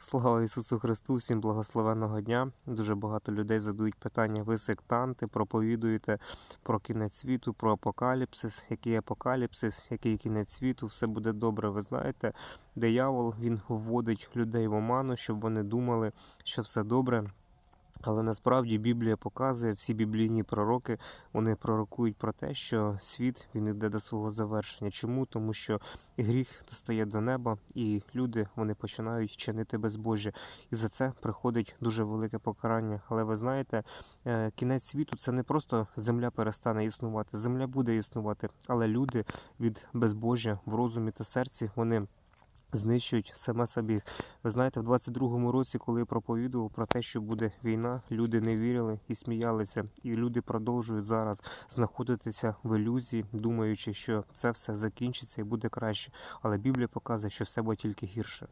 Слава Ісусу Христу, всім благословенного дня. Дуже багато людей задають питання: ви сектанти, проповідуєте про кінець світу, про апокаліпсис, який апокаліпсис, який кінець світу, все буде добре. Ви знаєте, диявол він вводить людей в оману, щоб вони думали, що все добре. Але насправді Біблія показує, всі біблійні пророки вони пророкують про те, що світ він іде до свого завершення. Чому? Тому що гріх достає до неба, і люди вони починають чинити безбожжя. І за це приходить дуже велике покарання. Але ви знаєте, е, кінець світу це не просто земля перестане існувати. Земля буде існувати, але люди від безбожжя в розумі та серці вони. Знищують саме собі. Ви знаєте, в 22-му році, коли я проповідував про те, що буде війна, люди не вірили і сміялися, і люди продовжують зараз знаходитися в ілюзії, думаючи, що це все закінчиться і буде краще. Але Біблія показує, що все буде тільки гірше.